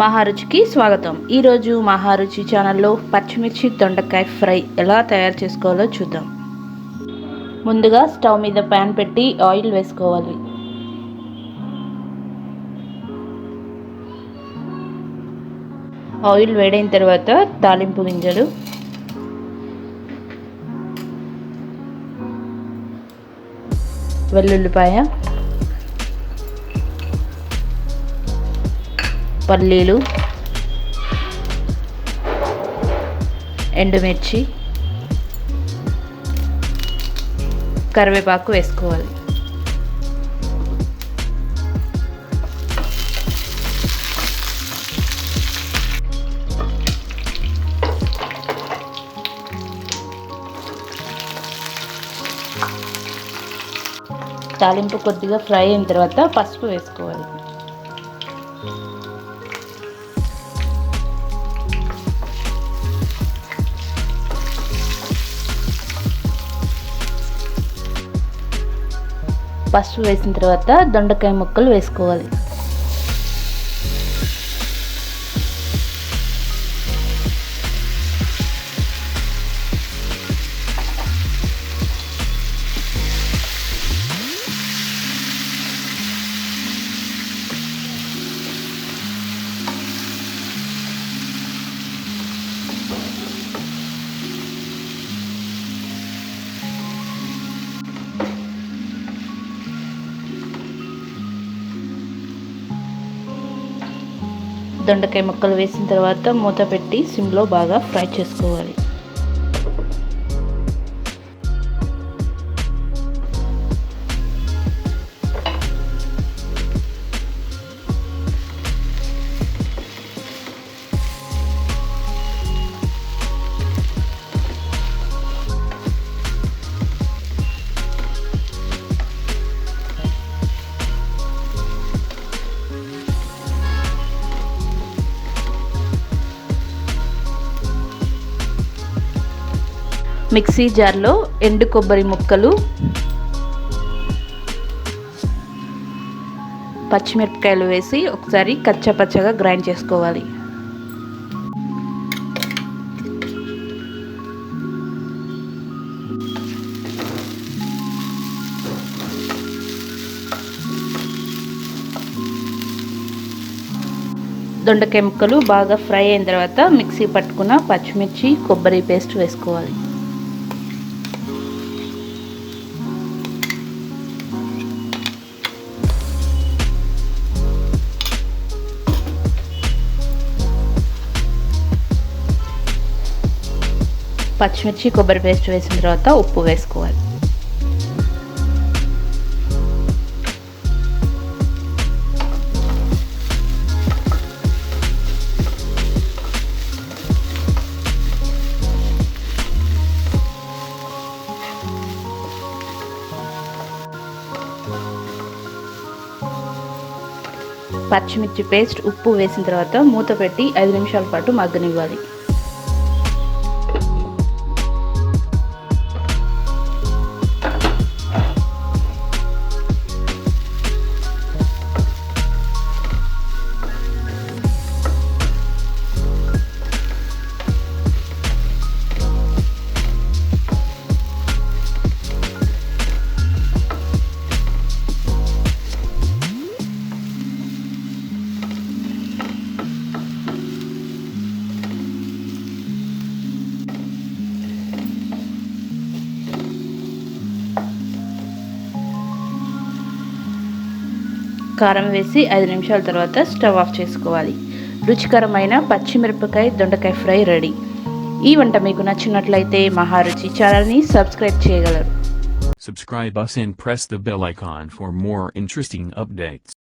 మహారుచికి స్వాగతం. ఈరోజు మహారుచి ఛానల్లో పచ్చిమిర్చి దొండకాయ ఫ్రై ఎలా తయారు చేసుకోవాలో చూద్దాం. ముందుగా స్టవ్ మీద ప్యాన్ పెట్టి ఆయిల్ వేసుకోవాలి. ఆయిల్ వేడైన తర్వాత తాలింపు గింజలు వెల్లుల్లిపాయ పల్లీలు ఎండుమిర్చి కరివేపాకు వేసుకోవాలి. తాలింపు కొద్దిగా ఫ్రై అయిన తర్వాత పసుపు వేసుకోవాలి. పసుపు వేసిన తర్వాత దొండకాయ ముక్కలు వేసుకోవాలి. దొండకాయ ముక్కలు వేసిన తర్వాత మూత పెట్టి సిమ్లో బాగా ఫ్రై చేసుకోవాలి. మిక్సీ జార్లో ఎండు కొబ్బరి ముక్కలు పచ్చిమిరపకాయలు వేసి ఒకసారి కచ్చపచ్చగా గ్రైండ్ చేసుకోవాలి. దొండకాయ ముక్కలు బాగా ఫ్రై అయిన తర్వాత మిక్సీ పట్టుకున్న పచ్చిమిర్చి కొబ్బరి పేస్ట్ వేసుకోవాలి. పచ్చిమిర్చి కొబ్బరి పేస్ట్ వేసిన తర్వాత ఉప్పు వేసుకోవాలి. పచ్చిమిర్చి పేస్ట్ ఉప్పు వేసిన తర్వాత మూత పెట్టి ఐదు నిమిషాల పాటు మగ్గనివ్వాలి. కారం వేసి ఐదు నిమిషాల తర్వాత స్టవ్ ఆఫ్ చేసుకోవాలి. రుచికరమైన పచ్చిమిరపకాయ దొండకాయ ఫ్రై రెడీ. ఈ వంట మీకు నచ్చినట్లయితే మహారుచి ఛానల్ని సబ్స్క్రైబ్ చేయగలరు. Subscribe us and press the bell icon for more interesting updates.